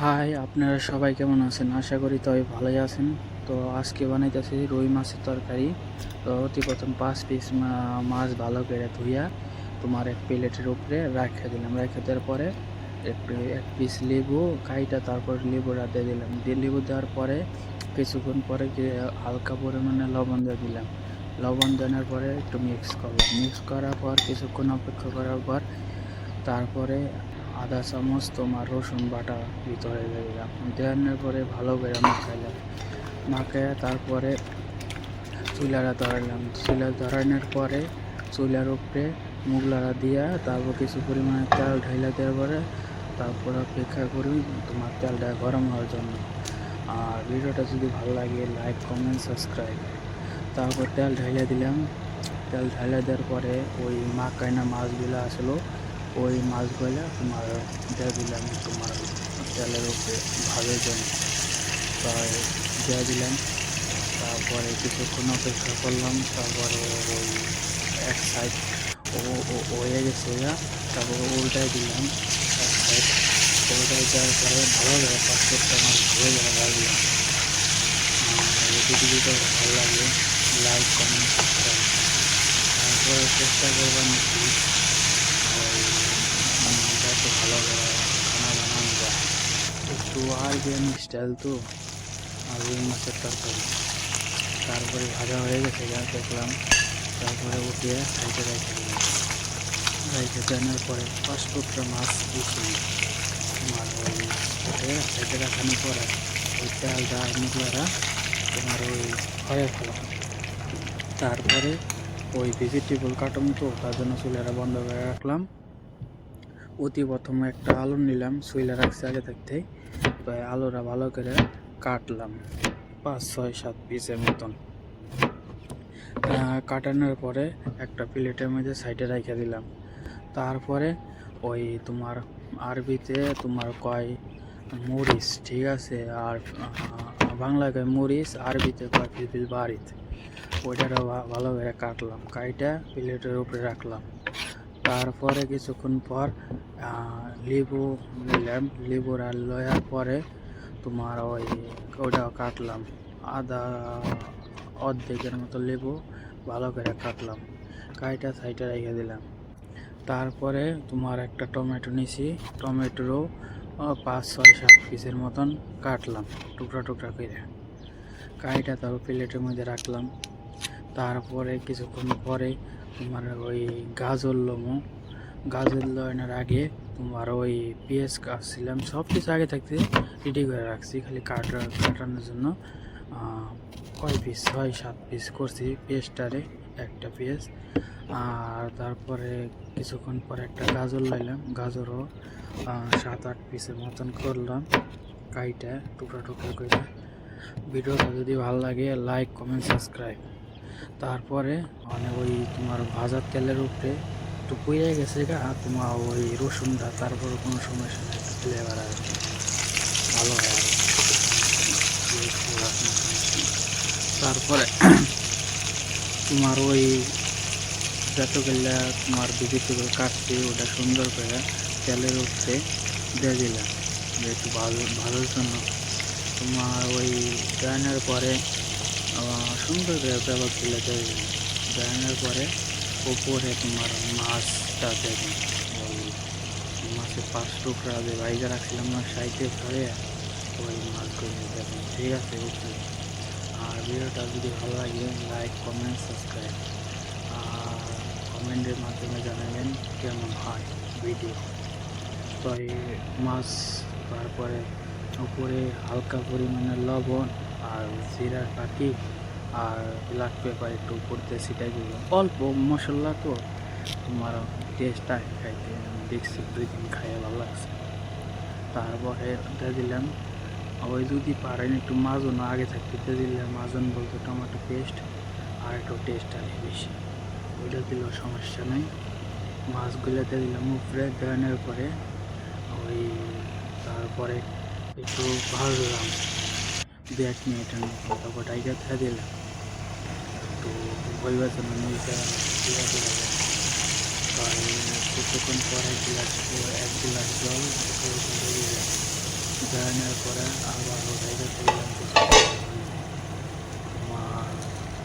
High আপনারা সবাই কেমন আছেন? আশা করি তবে ভালোই আছেন। তো আজকে বানাইতেছি রুই মাছের তরকারি। তো অতি প্রথম পাঁচ পিস মাছ ভালো করে ধুইয়া তোমার এক প্লেটের উপরে রাখা দিলাম। রেখে দেওয়ার পরে এক এক পিস লেবু কাইটা, তারপর লেবুটা দিয়ে দিলাম। দিয়ে লেবু দেওয়ার পরে কিছুক্ষণ পরে হালকা পরিমাণে লবণ দিয়ে দিলাম। লবণ দেওয়ার পরে একটু মিক্স করলাম। মিক্স করার পর কিছুক্ষণ অপেক্ষা করার পর তারপরে আধা চামচ, তোমার রসুন বাটা ভিতরে দিলাম দেওয়ানোর পরে ভালো করে মাখাইলাম। মাখাইয়া তারপরে চুলাটা ধরালাম। চুলা ধরানোর পরে চুলার উপরে মুগলারা দিয়া তারপর কিছু পরিমাণে তেল ঢাইলা দেওয়ার পরে তারপর অপেক্ষা করি তোমার তেলটা গরম হওয়ার জন্য। আর ভিডিওটা যদি ভালো লাগে লাইক কমেন্ট সাবস্ক্রাইব তারপর তেল ঢাইলা দিলাম। তেল ঢাইলা দেওয়ার পরে ওই মাখাইনা মাছগুলো আসলো। ওই মাছগুলো তোমার দিয়ে দিলাম তোমার তেলের উপরে ভাবের জন্য। তাই দিলাম। তারপরে কিছুক্ষণ অপেক্ষা করলাম। তারপরে ওই এক সাইড ও, ও- হয়ে গেছে তারপরে উল্টাই দিলাম এক সাইড উল্টাই দেওয়ার পরে ভালো লাগে পাসপোর্টটা আমার ভালো লাগে লাগল যদি ভিডিওটা ভালো লাগে লাইক কমেন্ট সাবস্ক্রাইব তারপরে চেষ্টা করবেন যাতে ভালো করে খানা বানানো যায় একটু আরবিয়ান স্টাইল তো, আর রুই মাছের তরকারি। তারপরে ভাজা হয়ে গেছে, যা দেখলাম। তারপরে উঠিয়ে সাইডে রেখে দিলাম। রেখে দেওয়ার পরে পাঁচ টুকরা মাছ দিয়েছি তোমার ওই সাইডে রাখানোর পরে ওই তেল ডাল মুগলারা তোমার ওই হয়ে ফেলাম তারপরে ওই ভেজিটেবল কাটুন তো তার জন্য চুলাটা বন্ধ করে রাখলাম। অতি প্রথমে একটা আলু নিলাম চুলা রাখছি আগে থাকতেই তো আলুটা ভালো করে কাটলাম, পাঁচ, ছয়, সাত পিসের মতন। কাটানোর পরে একটা প্লেটের মধ্যে সাইডে রেখে দিলাম। তারপরে ওই তোমার আরবিতে তোমার কয় মরিচ, ঠিক আছে? আর বাংলায় কয় মরিচ, আরবিতে কয় ফিলফিল বাড়িত। ওইটারও ভালো করে কাটলাম, কাইটা প্লেটের উপরে রাখলাম। তারপরে কিছুক্ষণ পর লেবু, নিলাম লেবুর আর লয়ার পরে তোমার ওই ওটা কাটলাম। আদা অর্ধেকের মতো লেবু ভালো করে কাটলাম। কাইটা সাইডে রেখে দিলাম। তারপরে তোমার একটা টমেটো নিছি। টমেটোরও পাঁচ, ছয়, সাত পিসের মতন কাটলাম, টুকরা টুকরা করে। কাইটা তারপর প্লেটের মধ্যে রাখলাম। তারপরে কিছুক্ষণ পরে তোমার ওই গাজর লমো গাজর লয়নের আগে তোমার ওই পেঁয়াজ কাটছিলাম, সব কিছু আগে থাকতে রেডি করে রাখছি, খালি কাটা, কাটানোর জন্য কয় পিস ছয়, সাত পিস করছি পেঁয়াজটারে, একটা পেঁয়াজ। আর তারপরে কিছুক্ষণ পরে একটা গাজর লাইলাম, গাজরও সাত, আট পিসের মতন করলাম, কাইটা টুকরা টুকরা করে। ভিডিওটা যদি ভালো লাগে লাইক কমেন্ট সাবস্ক্রাইব তারপরে মানে ওই তোমার ভাজার তেলের উপরে একটু পুড়ে গেছে গা তোমার ওই রসুনটা, তারপরে কোনো সমস্যা নেই ফ্লেভার আর ভালো হয় আর তারপরে তোমার ওই যতগুলা তোমার ভেজিটেবল কাটছি, ওটা সুন্দর করে তেলের উপরে দিয়ে দিলাম। একটু ভালো ভালোর জন্য তোমার ওই দেওয়ানোর পরে সুন্দর তুলে দিয়ে দিলাম পরে উপরে তোমার মাছটা দেবেন ওই মাছের পাঁচ টুকরা যে বাইজা রাখছিলাম না, সাইডে ধরে ওই মাছগুলো দেবেন ঠিক আছে উপরে আর ভিডিওটা যদি ভালো লাগে, লাইক, কমেন্ট, সাবস্ক্রাইব। আর কমেন্টের মাধ্যমে জানাবেন কেমন হয় ভিডিও। তো এই মাছ তারপরে উপরে হালকা পরিমাণে লবণ আর জিরার পাখি আর ব্ল্যাক পেপার একটু উপর দিয়ে ছিটাই দিল অল্প, মশলা তো তোমার টেস্ট আগে খাইতে। দেখছি দুই দিন খাইয়ে ভালো লাগছে। তারপরে দিয়ে দিলাম, ওই যদি পারেন একটু মাজন আগে থাকতে দিয়ে দিলাম। মাজন বলতে টমেটো পেস্ট আর একটু টেস্ট আগে বেশি। ওইটা দিলেও সমস্যা নেই। মাছগুলো দিয়ে দিলাম উপরে, দেওয়ানোর পরে ওই তারপরে একটু ভাজলাম। দিলাম একটু হইবার জন্য নুনটা দিয়ে দিলাম তাই কিছুক্ষণ পর গ্লাস এক গ্লাস জল দিলাম জানার পরে আবার ওটাইতে করলাম তোমার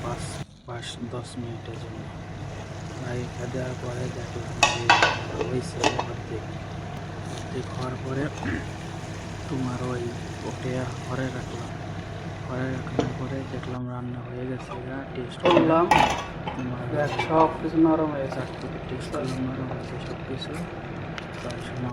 পাঁচ পাঁচ, দশ মিনিটের জন্য। রাইখা দেওয়ার পরে দেখলাম যে হয়েছে অর্ধেক। অর্ধেক পরে তোমার ওই ওটে ঘরে রাখলাম ঘরে রাখার পরে দেখলাম রান্না হয়ে গেছে টেস্ট করলাম। সব কিছু নরম হয়েছে চার টেস্ট করলাম নরম হয়েছে সব কিছু তার সময়